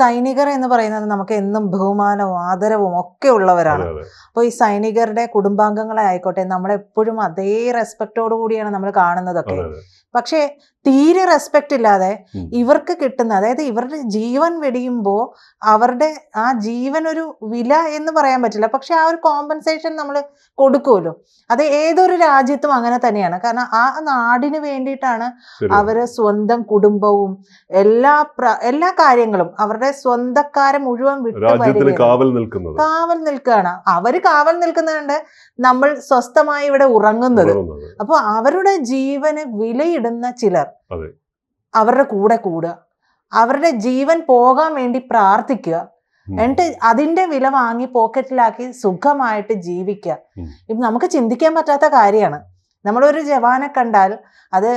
സൈനികർ എന്ന് പറയുന്നത് നമുക്ക് എന്നും ബഹുമാനവും ആദരവും ഒക്കെ ഉള്ളവരാണ്. അപ്പോൾ ഈ സൈനികരുടെ കുടുംബാംഗങ്ങളെ ആയിക്കോട്ടെ നമ്മളെപ്പോഴും അതേ റെസ്പെക്റ്റോടു കൂടിയാണ് നമ്മൾ കാണുന്നതൊക്കെ. പക്ഷേ തീരെ റെസ്പെക്റ്റ് ഇല്ലാതെ ഇവർക്ക് കിട്ടുന്ന അതായത് ഇവരുടെ ജീവൻ വെടിയുമ്പോൾ അവരുടെ ആ ജീവൻ ഒരു വില എന്ന് പറയാൻ പറ്റില്ല. പക്ഷെ ആ ഒരു കോമ്പൻസേഷൻ നമ്മൾ കൊടുക്കുമല്ലോ. അത് ഏതൊരു രാജ്യത്തും അങ്ങനെ തന്നെയാണ്. കാരണം ആ നാടിന് വേണ്ടിയിട്ടാണ് അവർ സ്വന്തം കുടുംബവും എല്ലാ എല്ലാ കാര്യങ്ങളും അവരുടെ സ്വന്തക്കാരെ മുഴുവൻ വിട്ടു രാജ്യത്തിന്. കാവൽ നിൽക്കുന്നത്. കാവൽ നിൽക്കുകയാണ്. അവർ കാവൽ നിൽക്കുന്നുണ്ട്. നമ്മൾ സ്വസ്ഥമായി ഇവിടെ ഉറങ്ങുന്നത്. അപ്പൊ അവരുടെ ജീവന് വിലയിടുന്ന ചിലർ. അവരുടെ കൂടെ കൂടുക. അവരുടെ ജീവൻ പോകാൻ വേണ്ടി പ്രാർത്ഥിക്കുക. എന്നിട്ട് അതിന്റെ വില വാങ്ങി പോക്കറ്റിലാക്കി സുഖമായിട്ട് ജീവിക്കുക. ഇപ്പൊ നമുക്ക് ചിന്തിക്കാൻ പറ്റാത്ത കാര്യമാണ്. നമ്മളൊരു ജവാനെ കണ്ടാൽ അത്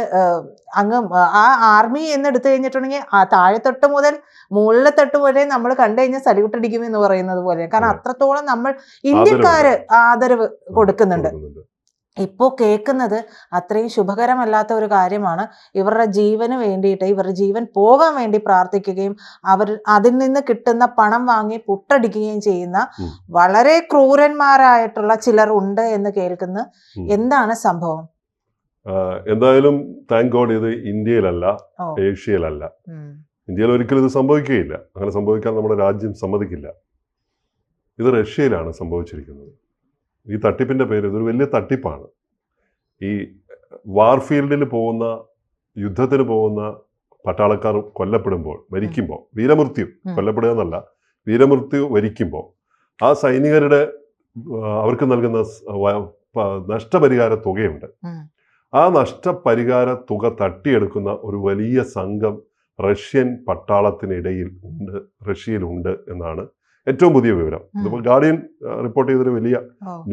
അങ്ങ് ആ ആർമി എന്ന് എടുത്തു കഴിഞ്ഞിട്ടുണ്ടെങ്കിൽ ആ താഴെത്തൊട്ട് മുതൽ മുകളിലെ തൊട്ട് വരെ നമ്മൾ കണ്ടു കഴിഞ്ഞാൽ സല്യൂട്ട് അടിക്കും എന്ന് പറയുന്നത് പോലെ കാരണം അത്രത്തോളം നമ്മൾ ഇന്ത്യക്കാര് ആദരവ് കൊടുക്കുന്നുണ്ട്. ഇപ്പോൾ കേൾക്കുന്നത് അത്രയും ശുഭകരമല്ലാത്ത ഒരു കാര്യമാണ്. ഇവരുടെ ജീവന് വേണ്ടിയിട്ട് ഇവരുടെ ജീവൻ പോകാൻ വേണ്ടി പ്രാർത്ഥിക്കുകയും അവർ അതിൽ നിന്ന് കിട്ടുന്ന പണം വാങ്ങി പുട്ടടിക്കുകയും ചെയ്യുന്ന വളരെ ക്രൂരന്മാരായിട്ടുള്ള ചിലർ ഉണ്ട് എന്ന് കേൾക്കുന്ന എന്താണ് സംഭവം? എന്തായാലും താങ്ക് ഗോഡ് ഇത് ഇന്ത്യയിലല്ല ഏഷ്യയിലല്ല. ഇന്ത്യയിൽ ഒരിക്കലും ഇത് സംഭവിക്കുകയില്ല. അങ്ങനെ സംഭവിക്കാൻ നമ്മുടെ രാജ്യം സമ്മതിക്കില്ല. ഇത് റഷ്യയിലാണ് സംഭവിച്ചിരിക്കുന്നത്. ഈ തട്ടിപ്പിന്റെ പേര് ഇതൊരു വലിയ തട്ടിപ്പാണ്. ഈ വാർഫീൽഡിൽ പോകുന്ന യുദ്ധത്തിന് പോകുന്ന പട്ടാളക്കാർ കൊല്ലപ്പെടുമ്പോൾ മരിക്കുമ്പോൾ വീരമൃത്യു. കൊല്ലപ്പെടുക എന്നല്ല വീരമൃത്യു വരിക്കുമ്പോൾ ആ സൈനികരുടെ അവർക്ക് നൽകുന്ന നഷ്ടപരിഹാര തുകയുണ്ട്. ആ നഷ്ടപരിഹാര തുക തട്ടിയെടുക്കുന്ന ഒരു വലിയ സംഘം റഷ്യൻ പട്ടാളത്തിനിടയിൽ ഉണ്ട് റഷ്യയിലുണ്ട് എന്നാണ് ഏറ്റവും പുതിയ വിവരം. ഇതിപ്പോൾ ഗാർഡിയൻ റിപ്പോർട്ട് ചെയ്തൊരു വലിയ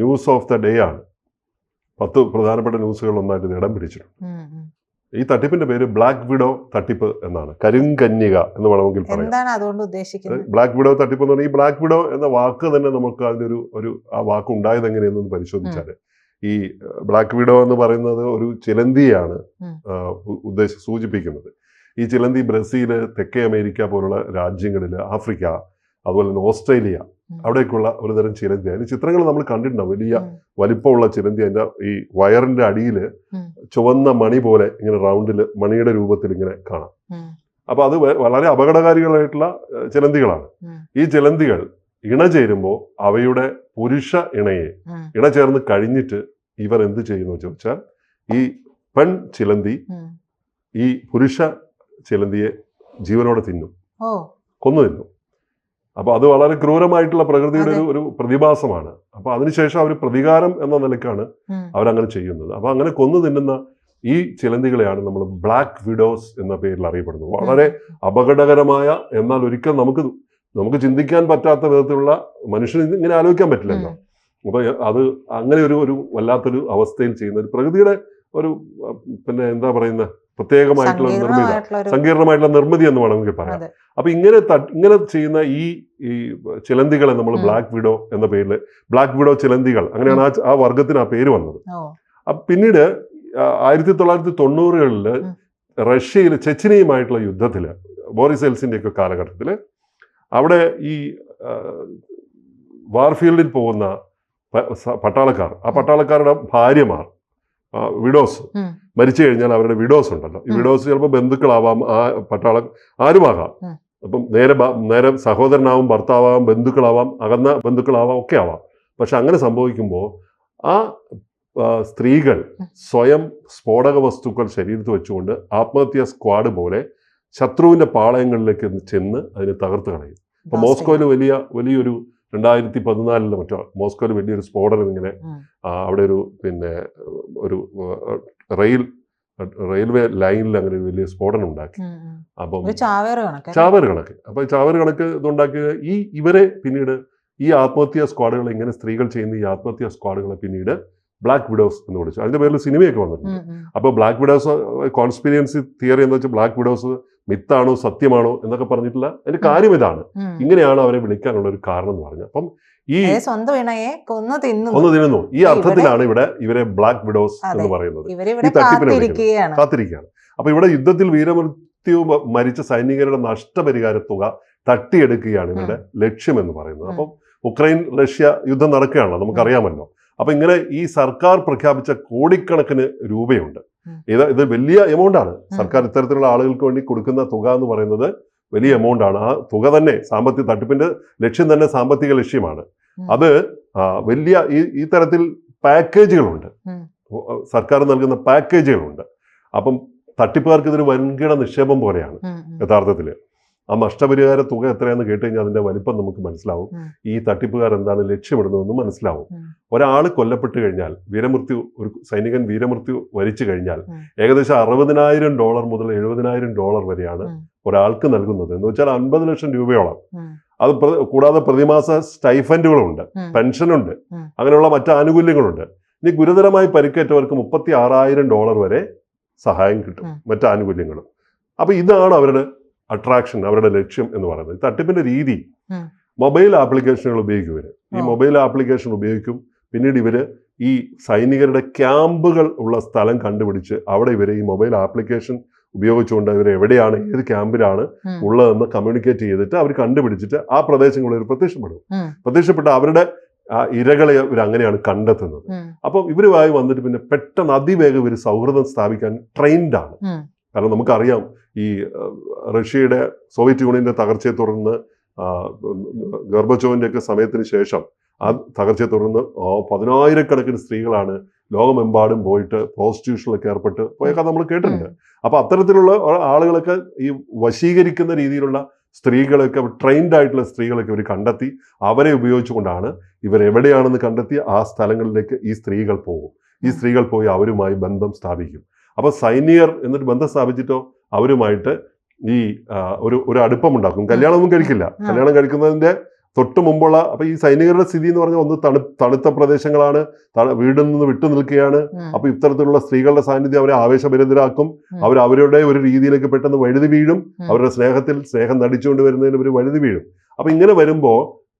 ന്യൂസ് ഓഫ് ദ ഡേ ആണ്. പത്ത് പ്രധാനപ്പെട്ട ന്യൂസുകൾ ഒന്നായിട്ട് ഇത് ഇടം പിടിച്ചിട്ടുണ്ട്. ഈ തട്ടിപ്പിന്റെ പേര് ബ്ലാക്ക് വിഡോ തട്ടിപ്പ് എന്നാണ്. കരിങ്കന്യക എന്ന് വേണമെങ്കിൽ പറയാം. ബ്ലാക്ക് വിഡോ തട്ടിപ്പ് എന്ന് പറഞ്ഞാൽ ഈ ബ്ലാക്ക് വിഡോ എന്ന വാക്ക് തന്നെ നമുക്ക് അതിന്റെ ഒരു ഒരു ആ വാക്ക് ഉണ്ടായത് എങ്ങനെയെന്നൊന്ന് പരിശോധിച്ചാൽ ഈ ബ്ലാക്ക് വിഡോ എന്ന് പറയുന്നത് ഒരു ചിലന്തിയാണ്. ഉദ്ദേശം സൂചിപ്പിക്കുന്നത്. ഈ ചിലന്തി ബ്രസീൽ തെക്കേ അമേരിക്ക പോലുള്ള രാജ്യങ്ങളിൽ ആഫ്രിക്ക അതുപോലെ തന്നെ ഓസ്ട്രേലിയ. അവിടേക്കുള്ള ഒരു തരം ചിലന്തി അതിന് ചിത്രങ്ങൾ നമ്മൾ കണ്ടിട്ടുണ്ടാവും വലിയ. വലിപ്പമുള്ള ചിലന്തി അതിന്റെ ഈ വയറിന്റെ അടിയിൽ ചുവന്ന മണി പോലെ ഇങ്ങനെ റൗണ്ടിൽ മണിയുടെ രൂപത്തിൽ ഇങ്ങനെ കാണാം. അപ്പൊ അത് വളരെ അപകടകാരികളായിട്ടുള്ള ചിലന്തികളാണ് ഈ ചിലന്തികൾ ഇണ ചേരുമ്പോൾ അവയുടെ പുരുഷ ഇണയെ ഇണചേർന്ന് ഇണ ചേർന്ന് കഴിഞ്ഞിട്ട് ഇവർ എന്ത് ചെയ്യുന്നു ചോദിച്ചാൽ ഈ പെൺ ചിലന്തി ഈ പുരുഷ ചിലന്തിയെ ജീവനോടെ തിന്നും. കൊന്നു തിന്നും. അപ്പൊ അത് വളരെ ക്രൂരമായിട്ടുള്ള പ്രകൃതിയുടെ ഒരു ഒരു പ്രതിഭാസമാണ്. അപ്പൊ അതിനുശേഷം അവർ പ്രതികാരം എന്ന നിലക്കാണ്. അവരങ്ങനെ ചെയ്യുന്നത്. അപ്പോൾ അങ്ങനെ കൊന്നു തിന്നുന്ന ഈ ചിലന്തികളെയാണ് നമ്മൾ ബ്ലാക്ക് വിഡോസ് എന്ന പേരിൽ അറിയപ്പെടുന്നത്. വളരെ അപകടകരമായ എന്നാൽ ഒരിക്കൽ നമുക്ക് നമുക്ക് ചിന്തിക്കാൻ പറ്റാത്ത വിധത്തിലുള്ള മനുഷ്യന് ഇങ്ങനെ ആലോചിക്കാൻ പറ്റില്ലല്ലോ. അപ്പോൾ അപ്പൊ അത് അങ്ങനെ ഒരു ഒരു വല്ലാത്തൊരു അവസ്ഥയിൽ ചെയ്യുന്ന ഒരു പ്രകൃതിയുടെ ഒരു പിന്നെ എന്താ പറയുന്ന പ്രത്യേകമായിട്ടുള്ള നിർമ്മിത സങ്കീർണമായിട്ടുള്ള നിർമ്മിതി എന്ന് വേണമെങ്കിൽ പറയാം. അപ്പൊ ഇങ്ങനെ ഇങ്ങനെ ചെയ്യുന്ന ഈ ഈ ചിലന്തികളെ നമ്മൾ ബ്ലാക്ക് വിഡോ എന്ന പേരിൽ ബ്ലാക്ക് വിഡോ ചിലന്തികൾ അങ്ങനെയാണ് ആ ആ വർഗത്തിന് ആ പേര് വന്നത്. അപ്പൊ പിന്നീട് ആയിരത്തി തൊള്ളായിരത്തി തൊണ്ണൂറുകളിൽ റഷ്യയിൽ ചെച്ചിനിയുമായിട്ടുള്ള യുദ്ധത്തിൽ ബോറിസ് എൽസിന്റെ ഒക്കെ കാലഘട്ടത്തിൽ അവിടെ ഈ വാർഫീൽഡിൽ പോകുന്ന പട്ടാളക്കാർ ആ പട്ടാളക്കാരുടെ ഭാര്യമാർ വിഡോസ് മരിച്ചു കഴിഞ്ഞാൽ അവരുടെ വിഡോസ് ഉണ്ടല്ലോ. ഈ വിഡോസ് ചിലപ്പോൾ ബന്ധുക്കളാവാം ആ പട്ടാള ആരുമാകാം. അപ്പം നേരെ നേരെ സഹോദരനാവും ഭർത്താവാം ബന്ധുക്കളാവാം അകന്ന ബന്ധുക്കളാവാം ഒക്കെ ആവാം. പക്ഷെ അങ്ങനെ സംഭവിക്കുമ്പോൾ ആ സ്ത്രീകൾ സ്വയം സ്ഫോടക വസ്തുക്കൾ ശരീരത്ത് വെച്ചുകൊണ്ട് ആത്മഹത്യാ സ്ക്വാഡ് പോലെ ശത്രുവിന്റെ പാളയങ്ങളിലേക്ക് ചെന്ന് അതിനെ തകർത്ത് കളയും. അപ്പം മോസ്കോയിൽ വലിയ വലിയൊരു രണ്ടായിരത്തി പതിനാലിൽ മറ്റോ മോസ്കോയിൽ വലിയൊരു സ്ഫോടനം ഇങ്ങനെ അവിടെ ഒരു പിന്നെ ഒരു റെയിൽ റെയിൽവേ ലൈനിൽ അങ്ങനെ ഒരു വലിയ സ്ഫോടനം ഉണ്ടാക്കി. അപ്പം ചാവേർ കണക്ക്. അപ്പൊ ചാവേർ കണക്ക് ഇതുണ്ടാക്കിയ ഈ ഇവരെ പിന്നീട് ഈ ആത്മഹത്യാ സ്ക്വാഡുകൾ ഇങ്ങനെ സ്ത്രീകൾ ചെയ്യുന്ന ഈ ആത്മഹത്യാ സ്ക്വാഡുകളെ പിന്നീട് ബ്ലാക്ക് വിഡോസ് എന്ന് വിളിച്ചു. അതിന്റെ പേരിൽ സിനിമയൊക്കെ വന്നിട്ടുണ്ട്. അപ്പോൾ ബ്ലാക്ക് വിഡോസ് കോൺസ്പിരിയൻസി തിയറി എന്ന് വെച്ചാൽ ബ്ലാക്ക് വിഡോസ് മിത്താണോ സത്യമാണോ എന്നൊക്കെ പറഞ്ഞിട്ടുള്ള അതിന്റെ കാര്യം ഇതാണ്. ഇങ്ങനെയാണ് അവരെ വിളിക്കാനുള്ള ഒരു കാരണം എന്ന് പറഞ്ഞത്. അപ്പം ഈ സ്വന്തം ഇണയെ കൊന്നു തിന്നു കൊന്നു തിന്നുന്നു. ഈ അർത്ഥത്തിലാണ് ഇവിടെ ഇവരെ ബ്ലാക്ക് വിഡോസ് എന്ന് പറയുന്നത്. ഈ തട്ടിപ്പിനെ കാത്തിരിക്കുകയാണ്. അപ്പൊ ഇവിടെ യുദ്ധത്തിൽ വീരമൃത്യു മരിച്ച സൈനികരുടെ നഷ്ടപരിഹാര തുക തട്ടിയെടുക്കുകയാണ് ഇവരുടെ ലക്ഷ്യം എന്ന് പറയുന്നത്. അപ്പം ഉക്രൈൻ റഷ്യ യുദ്ധം നടക്കുകയാണല്ലോ നമുക്കറിയാമല്ലോ. അപ്പൊ ഇങ്ങനെ ഈ സർക്കാർ പ്രഖ്യാപിച്ച കോടിക്കണക്കിന് രൂപയുണ്ട്. ഇത് ഇത് വലിയ എമൗണ്ട് ആണ്. സർക്കാർ ഇത്തരത്തിലുള്ള ആളുകൾക്ക് വേണ്ടി കൊടുക്കുന്ന തുക എന്ന് പറയുന്നത് വലിയ എമൗണ്ട് ആണ്. ആ തുക തന്നെ സാമ്പത്തിക തട്ടിപ്പിന്റെ ലക്ഷ്യം തന്നെ സാമ്പത്തിക ലക്ഷ്യമാണ്. അത് വലിയ ഈ ഈ തരത്തിൽ പാക്കേജുകളുണ്ട് സർക്കാർ നൽകുന്ന പാക്കേജുകളുണ്ട് അപ്പം തട്ടിപ്പുകാർക്ക് ഇതൊരു വൻകിട നിക്ഷേപം പോലെയാണ്. യഥാർത്ഥത്തിൽ ആ നഷ്ടപരിഹാര തുക എത്രയാണെന്ന് കേട്ട് കഴിഞ്ഞാൽ അതിന്റെ വലിപ്പം നമുക്ക് മനസ്സിലാവും. ഈ തട്ടിപ്പുകാർ എന്താണ് ലക്ഷ്യമിടുന്നതെന്ന് മനസ്സിലാവും. ഒരാൾ കൊല്ലപ്പെട്ട് കഴിഞ്ഞാൽ വീരമൃത്യു ഒരു സൈനികൻ വീരമൃത്യു വരിച്ചു കഴിഞ്ഞാൽ ഏകദേശം അറുപതിനായിരം ഡോളർ മുതൽ എഴുപതിനായിരം ഡോളർ വരെയാണ് ഒരാൾക്ക് നൽകുന്നത്. എന്ന് വെച്ചാൽ അൻപത് ലക്ഷം രൂപയോളം. അത് കൂടാതെ പ്രതിമാസ സ്റ്റൈഫൻഡുകളുണ്ട് ഉണ്ട് പെൻഷനുണ്ട്. അങ്ങനെയുള്ള മറ്റു ആനുകൂല്യങ്ങളുണ്ട്. ഇനി ഗുരുതരമായി പരിക്കേറ്റവർക്ക് മുപ്പത്തി ആറായിരം ഡോളർ വരെ സഹായം കിട്ടും മറ്റു മറ്റ് ആനുകൂല്യങ്ങളും. അപ്പൊ ഇതാണ് അവരുടെ അട്രാക്ഷൻ അവരുടെ ലക്ഷ്യം എന്ന് പറയുന്നത്. തട്ടിപ്പിന്റെ രീതി മൊബൈൽ ആപ്ലിക്കേഷനുകൾ ഉപയോഗിക്കും ഇവർ. ഈ മൊബൈൽ ആപ്ലിക്കേഷൻ ഉപയോഗിക്കും. പിന്നീട് ഇവർ ഈ സൈനികരുടെ ക്യാമ്പുകൾ ഉള്ള സ്ഥലം കണ്ടുപിടിച്ച് അവിടെ ഇവർ ഈ മൊബൈൽ ആപ്ലിക്കേഷൻ ഉപയോഗിച്ചുകൊണ്ട് ഇവർ എവിടെയാണ് ഏത് ക്യാമ്പിലാണ് ഉള്ളതെന്ന് കമ്മ്യൂണിക്കേറ്റ് ചെയ്തിട്ട് അവർ കണ്ടുപിടിച്ചിട്ട് ആ പ്രദേശങ്ങളിൽ പ്രത്യക്ഷപ്പെടും. പ്രത്യക്ഷപ്പെട്ട് അവരുടെ ആ ഇരകളെ ഇവർ അങ്ങനെയാണ് കണ്ടെത്തുന്നത്. അപ്പം ഇവരുമായി വന്നിട്ട് പിന്നെ പെട്ടെന്ന് അതിവേഗം ഇവർ സൗഹൃദം സ്ഥാപിക്കാൻ ട്രെയിൻഡാണ് കാരണം നമുക്കറിയാം ഈ റഷ്യയുടെ സോവിയറ്റ് യൂണിയന്റെ തകർച്ചയെ തുടർന്ന് ഒക്കെ സമയത്തിന് ശേഷം ആ തകർച്ചയെ തുടർന്ന് പതിനായിരക്കണക്കിന് സ്ത്രീകളാണ് ലോകമെമ്പാടും പോയിട്ട് പ്രോസ്റ്റിറ്റ്യൂഷനിലൊക്കെ ഏർപ്പെട്ട് പോയ കഥ നമ്മൾ കേട്ടിട്ടുണ്ട്. അപ്പൊ അത്തരത്തിലുള്ള ആളുകളൊക്കെ ഈ വശീകരിക്കുന്ന രീതിയിലുള്ള സ്ത്രീകളൊക്കെ ട്രെയിൻഡ് ആയിട്ടുള്ള സ്ത്രീകളൊക്കെ ഇവർ കണ്ടെത്തി അവരെ ഉപയോഗിച്ചുകൊണ്ടാണ് ഇവർ എവിടെയാണെന്ന് കണ്ടെത്തി ആ സ്ഥലങ്ങളിലേക്ക് ഈ സ്ത്രീകൾ പോകും. ഈ സ്ത്രീകൾ പോയി അവരുമായി ബന്ധം സ്ഥാപിക്കും. അപ്പോൾ സൈനിയർ എന്നിട്ട് ബന്ധം സ്ഥാപിച്ചിട്ടോ? അവരുമായിട്ട് ഈ ഒരു ഒരു അടുപ്പമുണ്ടാക്കും. കല്യാണമൊന്നും കഴിക്കില്ല. കല്യാണം കഴിക്കുന്നതിന്റെ തൊട്ട് മുമ്പുള്ള അപ്പൊ ഈ സൈനികരുടെ സ്ഥിതി എന്ന് പറഞ്ഞാൽ ഒന്ന് തണു തണുത്ത പ്രദേശങ്ങളാണ്. വീടിൽ നിന്ന് വിട്ടു നിൽക്കുകയാണ്. അപ്പൊ ഇത്തരത്തിലുള്ള സ്ത്രീകളുടെ സാന്നിധ്യം അവരെ ആവേശഭരിതരാക്കും. അവർ അവരുടെ ഒരു രീതിയിലേക്ക് പെട്ടെന്ന് വഴുതി വീഴും. അവരുടെ സ്നേഹത്തിൽ സ്നേഹം നടിച്ചുകൊണ്ട് വരുന്നതിന് ഒരു വഴുതി വീഴും. അപ്പൊ ഇങ്ങനെ വരുമ്പോൾ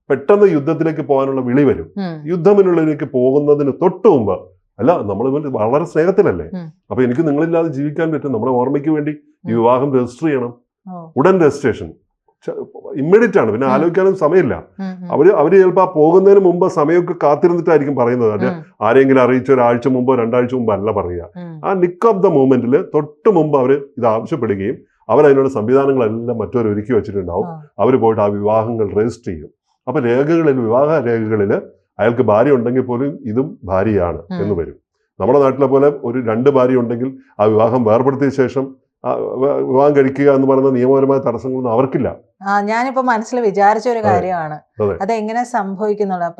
പെട്ടെന്ന് യുദ്ധത്തിലേക്ക് പോകാനുള്ള വിളി വരും. യുദ്ധമിനുള്ളിലേക്ക് പോകുന്നതിന് തൊട്ട് മുമ്പ് അല്ല നമ്മൾ വളരെ സ്നേഹത്തിലല്ലേ. അപ്പൊ എനിക്ക് നിങ്ങളില്ലാതെ ജീവിക്കാൻ പറ്റും. നമ്മുടെ ഓർമ്മയ്ക്ക് വേണ്ടി ഈ വിവാഹം രജിസ്റ്റർ ചെയ്യണം. ഉടൻ രജിസ്ട്രേഷൻ. ഇമ്മീഡിയറ്റ് ആണ്. പിന്നെ. ആലോചിക്കാനും സമയമില്ല. അവർ അവർ ചിലപ്പോൾ ആ പോകുന്നതിന് മുമ്പ് സമയമൊക്കെ കാത്തിരുന്നിട്ടായിരിക്കും പറയുന്നത്. അല്ലെ ആരെങ്കിലും അറിയിച്ച ഒരാഴ്ച മുമ്പോ രണ്ടാഴ്ച മുമ്പോ അല്ല പറയുക. ആ നിക്ക് ഓഫ് ദ മൂമെന്റിൽ തൊട്ട് മുമ്പ് അവർ ഇത് ആവശ്യപ്പെടുകയും അവരതിനുള്ള സംവിധാനങ്ങളെല്ലാം മറ്റൊരു ഒരുക്കി വെച്ചിട്ടുണ്ടാവും. അവർ പോയിട്ട് ആ വിവാഹങ്ങൾ രജിസ്റ്റർ ചെയ്യും. അപ്പൊ രേഖകളിൽ വിവാഹ രേഖകളിൽ അയാൾക്ക് ഭാര്യ ഉണ്ടെങ്കിൽ പോലും ഇതും ഭാര്യയാണ് എന്ന് വരും. നമ്മുടെ നാട്ടിലെ പോലെ ഒരു രണ്ട് ഭാര്യ ഉണ്ടെങ്കിൽ ആ വിവാഹം വേർപെടുത്തിയ ശേഷം വിവാഹം കഴിക്കുക എന്ന് പറയുന്ന നിയമപരമായ തടസ്സങ്ങളൊന്നും അവർക്കില്ല. ഞാനിപ്പോ മനസ്സിൽ വിചാരിച്ച ഒരു കാര്യമാണ്. അത്.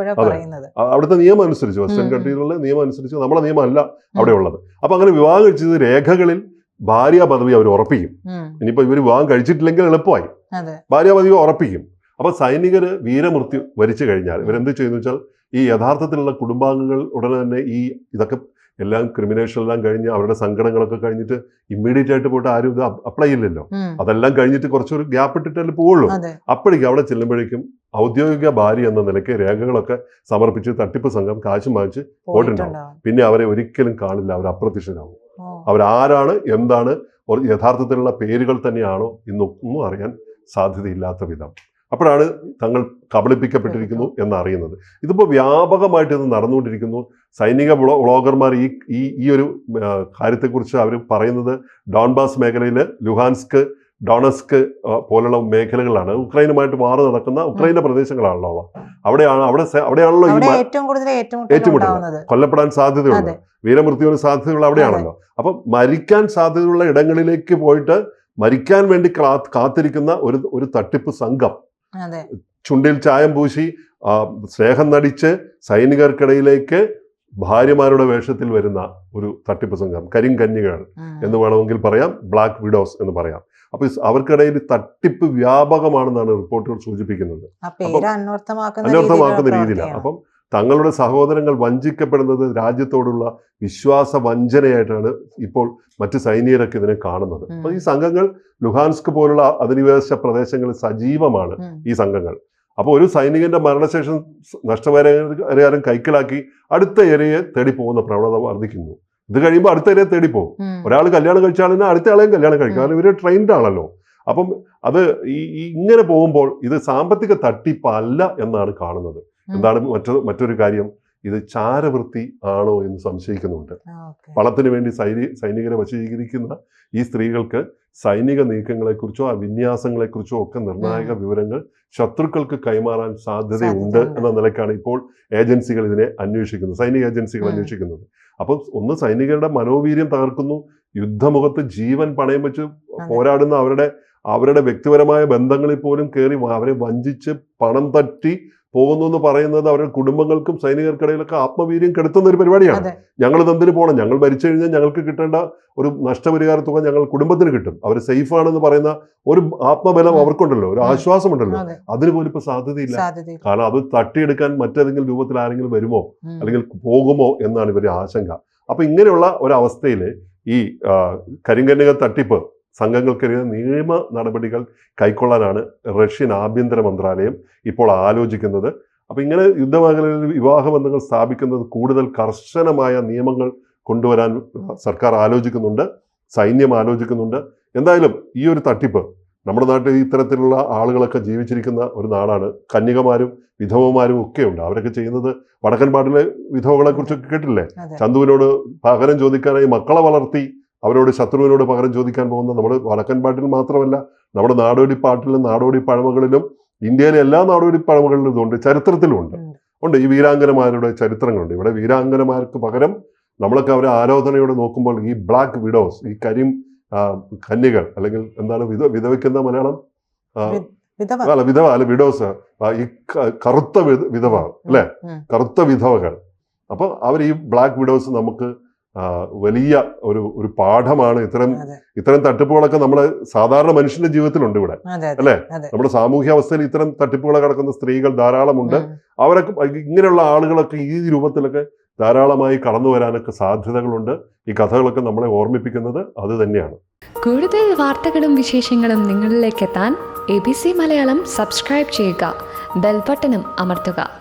സംഭവിക്കുന്നുള്ളൂ. പറയുന്നത്. ആ- അവിടുത്തെ നിയമം അനുസരിച്ച് വെസ്റ്റേൺ കൺട്രീസിലുള്ള നിയമം അനുസരിച്ച് നമ്മുടെ നിയമമല്ല അവിടെ ഉള്ളത്. അപ്പൊ അങ്ങനെ വിവാഹം കഴിച്ചത് രേഖകളിൽ ഭാര്യ പദവി അവർ ഉറപ്പിക്കും. ഇനിയിപ്പോ ഇവർ വിവാഹം കഴിച്ചിട്ടില്ലെങ്കിൽ എളുപ്പമായി. ഭാര്യ പദവി ഉറപ്പിക്കും. അപ്പൊ സൈനികര് വീരമൃത്യു വരിച്ചു കഴിഞ്ഞാൽ ഇവരെന്ത് ചെയ്യുന്നു വെച്ചാൽ ഈ യഥാർത്ഥത്തിലുള്ള കുടുംബാംഗങ്ങൾ ഉടനെ തന്നെ ഈ ഇതൊക്കെ എല്ലാം ക്രിമിനേഷൻ എല്ലാം കഴിഞ്ഞ് അവരുടെ സങ്കടങ്ങളൊക്കെ കഴിഞ്ഞിട്ട് ഇമ്മീഡിയറ്റ് ആയിട്ട് പോയിട്ട് ആരും ഇത് അപ്ലൈ ചെയ്യില്ലല്ലോ. അതെല്ലാം കഴിഞ്ഞിട്ട് കുറച്ചൊരു ഗ്യാപ്പ് ഇട്ടിട്ടല്ലേ പോവുള്ളൂ. അപ്പോഴേക്കും അവിടെ ചെല്ലുമ്പോഴേക്കും ഔദ്യോഗിക ഭാര്യ എന്ന നിലയ്ക്ക് രേഖകളൊക്കെ സമർപ്പിച്ച് തട്ടിപ്പ് സംഘം കാശും വാങ്ങിച്ച് പോയിട്ടുണ്ടാവും. പിന്നെ അവരെ ഒരിക്കലും കാണില്ല. അവർ അപ്രത്യക്ഷരാകും. അവരാരാണ്? എന്താണ്? യഥാർത്ഥത്തിലുള്ള പേരുകൾ തന്നെയാണോ? എന്നൊന്നും അറിയാൻ സാധ്യതയില്ലാത്ത വിധം. അപ്പോഴാണ് തങ്ങൾ കബളിപ്പിക്കപ്പെട്ടിരിക്കുന്നു എന്നറിയുന്നത്. ഇതിപ്പോൾ വ്യാപകമായിട്ട് ഇത് നടന്നുകൊണ്ടിരിക്കുന്നു. സൈനിക വ്ളോ വ്ളോഗർമാർ ഈ ഈ ഈ ഒരു കാര്യത്തെക്കുറിച്ച് അവർ പറയുന്നത് ഡോൺബാസ് മേഖലയിൽ ലുഹാൻസ്ക് ഡോണസ്ക് പോലുള്ള മേഖലകളാണ്. ഉക്രൈനുമായിട്ട് വാർ നടക്കുന്ന ഉക്രൈന്റെ പ്രദേശങ്ങളാണല്ലോ അവ. അവിടെയാണ് അവിടെ അവിടെയാണല്ലോ ഈ. ഉണ്ടാവുന്നത് കൊല്ലപ്പെടാൻ സാധ്യതയുള്ളത് അതെ. വീരമൃത്യുവിന് സാധ്യതയുള്ള അവിടെയാണല്ലോ. അപ്പം മരിക്കാൻ സാധ്യതയുള്ള ഇടങ്ങളിലേക്ക് പോയിട്ട് മരിക്കാൻ വേണ്ടി കാത്തിരിക്കുന്ന ഒരു ഒരു തട്ടിപ്പ് സംഘം ചുണ്ടിൽ ചായം പൂശി സ്നേഹം നടിച്ച് സൈനികർക്കിടയിലേക്ക് ഭാര്യമാരുടെ വേഷത്തിൽ വരുന്ന ഒരു തട്ടിപ്പ് സംഘം കരിങ്കന്യകൾ. എന്ന് വേണമെങ്കിൽ പറയാം ബ്ലാക്ക് വിഡോസ് എന്ന് പറയാം. അപ്പൊ അവർക്കിടയിൽ തട്ടിപ്പ് വ്യാപകമാണെന്നാണ് റിപ്പോർട്ടുകൾ സൂചിപ്പിക്കുന്നത്. അന്വർത്ഥമാക്കുന്ന രീതിയിലാണ്. അപ്പം തങ്ങളുടെ സഹോദരങ്ങൾ വഞ്ചിക്കപ്പെടുന്നത് രാജ്യത്തോടുള്ള വിശ്വാസ വഞ്ചനയായിട്ടാണ് ഇപ്പോൾ മറ്റ് സൈനികരൊക്കെ ഇതിനെ കാണുന്നത്. അപ്പൊ ഈ സംഘങ്ങൾ ലുഹാൻസ്ക് പോലുള്ള അധിനിവേശ പ്രദേശങ്ങളിൽ സജീവമാണ് ഈ സംഘങ്ങൾ. അപ്പോൾ ഒരു സൈനികന്റെ മരണശേഷം നഷ്ടപരിഹാരം കൈക്കലാക്കി അടുത്ത ഏരിയയെ തേടി പോകുന്ന പ്രവണത വർദ്ധിക്കുന്നു. ഇത് കഴിയുമ്പോൾ അടുത്ത ഏരിയ തേടി പോകും ഒരാൾ കല്യാണം കഴിച്ചാലും അടുത്ത ആളെയും കല്യാണം കഴിക്കും. കാരണം ഇവർ ട്രെയിൻഡ് ആണല്ലോ. അപ്പം അത് ഈ ഇങ്ങനെ പോകുമ്പോൾ ഇത് സാമ്പത്തിക തട്ടിപ്പല്ല എന്നാണ് കാണുന്നത്. എന്താണ് മറ്റൊരു മറ്റൊരു കാര്യം ഇത് ചാരവൃത്തി ആണോ എന്ന് സംശയിക്കുന്നുണ്ട് പണത്തിന് വേണ്ടി സൈനി സൈനികരെ വശീകരിക്കുന്ന ഈ സ്ത്രീകൾക്ക് സൈനിക നീക്കങ്ങളെക്കുറിച്ചോ ആ വിന്യാസങ്ങളെക്കുറിച്ചോ ഒക്കെ നിർണായക വിവരങ്ങൾ ശത്രുക്കൾക്ക് കൈമാറാൻ സാധ്യതയുണ്ട്. എന്ന നിലയ്ക്കാണ് ഇപ്പോൾ ഏജൻസികൾ ഇതിനെ അന്വേഷിക്കുന്നത് സൈനിക ഏജൻസികൾ. അന്വേഷിക്കുന്നത്. അപ്പം ഒന്ന് സൈനികരുടെ മനോവീര്യം തകർക്കുന്നു യുദ്ധമുഖത്ത് ജീവൻ പണയം വെച്ച് പോരാടുന്ന അവരുടെ അവരുടെ വ്യക്തിപരമായ ബന്ധങ്ങളിൽ പോലും കയറി അവരെ വഞ്ചിച്ച് പണം തട്ടി പോകുന്നു എന്ന് പറയുന്നത് അവരുടെ കുടുംബങ്ങൾക്കും സൈനികർക്കിടയിലൊക്കെ ആത്മവീര്യം കെടുത്തുന്ന ഒരു പരിപാടിയാണ്. ഞങ്ങൾ തന്തിന് പോകണം ഞങ്ങൾ മരിച്ചു കഴിഞ്ഞാൽ ഞങ്ങൾക്ക് കിട്ടേണ്ട ഒരു നഷ്ടപരിഹാര തുക ഞങ്ങൾ കുടുംബത്തിന് കിട്ടും. അവർ സേഫ് ആണെന്ന് പറയുന്ന ഒരു ആത്മബലം അവർക്കുണ്ടല്ലോ ഒരു ആശ്വാസം ആശ്വാസമുണ്ടല്ലോ. അതെ. അതിന് പോലും ഇപ്പൊ സാധ്യതയില്ല. കാരണം അത് തട്ടിയെടുക്കാൻ മറ്റേതെങ്കിലും രൂപത്തിൽ ആരെങ്കിലും വരുമോ? അല്ലെങ്കിൽ പോകുമോ എന്നാണ് ഇവരുടെ ആശങ്ക. അപ്പൊ ഇങ്ങനെയുള്ള ഒരവസ്ഥയിൽ ഈ ആ, കരിങ്കന്നിക തട്ടിപ്പ് സംഘങ്ങൾക്കെതിരെ നിയമ നടപടികൾ കൈക്കൊള്ളാനാണ് റഷ്യൻ ആഭ്യന്തര മന്ത്രാലയം ഇപ്പോൾ ആലോചിക്കുന്നത്. അപ്പൊ ഇങ്ങനെ യുദ്ധമേഖലയിൽ വിവാഹ ബന്ധങ്ങൾ സ്ഥാപിക്കുന്നത് കൂടുതൽ കർശനമായ നിയമങ്ങൾ കൊണ്ടുവരാൻ സർക്കാർ ആലോചിക്കുന്നുണ്ട് സൈന്യം ആലോചിക്കുന്നുണ്ട്. എന്തായാലും ഈ ഒരു തട്ടിപ്പ് നമ്മുടെ നാട്ടിൽ ഇത്തരത്തിലുള്ള ആളുകളൊക്കെ ജീവിച്ചിരിക്കുന്ന ഒരു നാടാണ്. കന്യകമാരും വിധവമാരും ഒക്കെ ഉണ്ട്. അവരൊക്കെ ചെയ്യുന്നത് വടക്കൻ പാട്ടിലെ വിധവകളെ കുറിച്ചൊക്കെ കേട്ടില്ലേ ചന്തുവിനോട് പകരം ചോദിക്കാനായി മക്കളെ വളർത്തി അവരോട് ശത്രുവിനോട് പകരം ചോദിക്കാൻ പോകുന്ന നമ്മൾ വടക്കൻ പാട്ടിൽ മാത്രമല്ല നമ്മുടെ നാടോടി പാട്ടിലും നാടോടി പഴമകളിലും ഇന്ത്യയിലെ എല്ലാ നാടോടി പഴമകളിലും ഇതുണ്ട് ചരിത്രത്തിലുമുണ്ട്. ഉണ്ട്. ഈ വീരാങ്കനമാരുടെ ചരിത്രങ്ങളുണ്ട്. ഇവിടെ വീരാങ്കനമാർക്ക് പകരം നമ്മളൊക്കെ അവരെ ആരാധനയോടെ നോക്കുമ്പോൾ ഈ ബ്ലാക്ക് വിഡോസ് ഈ കരിം കന്യകൾ അല്ലെങ്കിൽ എന്താണ് വിധ വിധവയ്ക്കുന്ന മലയാളം? അല്ല വിധവ അല്ല വിഡോസ്. ഈ കറുത്ത വിധവ അല്ലെ. കറുത്ത വിധവകൾ. അപ്പൊ അവർ ഈ ബ്ലാക്ക് വിഡോസ് നമുക്ക് വലിയ ഒരു ഒരു പാഠമാണ് ഇത്തരം ഇത്തരം തട്ടിപ്പുകളൊക്കെ നമ്മളെ സാധാരണ മനുഷ്യന്റെ ജീവിതത്തിലുണ്ട് ഇവിടെ. അല്ലേ? നമ്മുടെ സാമൂഹ്യ അവസ്ഥയിൽ ഇത്തരം തട്ടിപ്പുകളെ കിടക്കുന്ന സ്ത്രീകൾ ധാരാളമുണ്ട്. അവരൊക്കെ ഇങ്ങനെയുള്ള ആളുകളൊക്കെ ഈ രൂപത്തിലൊക്കെ ധാരാളമായി കടന്നു വരാനൊക്കെ സാധ്യതകളുണ്ട്. ഈ കഥകളൊക്കെ നമ്മളെ ഓർമ്മിപ്പിക്കുന്നത് അത് തന്നെയാണ്. കൂടുതൽ വാർത്തകളും വിശേഷങ്ങളും നിങ്ങളിലേക്ക് എത്താൻ A B C Malayalam subscribe ചെയ്യുക. ബെൽബട്ടനും അമർത്തുക.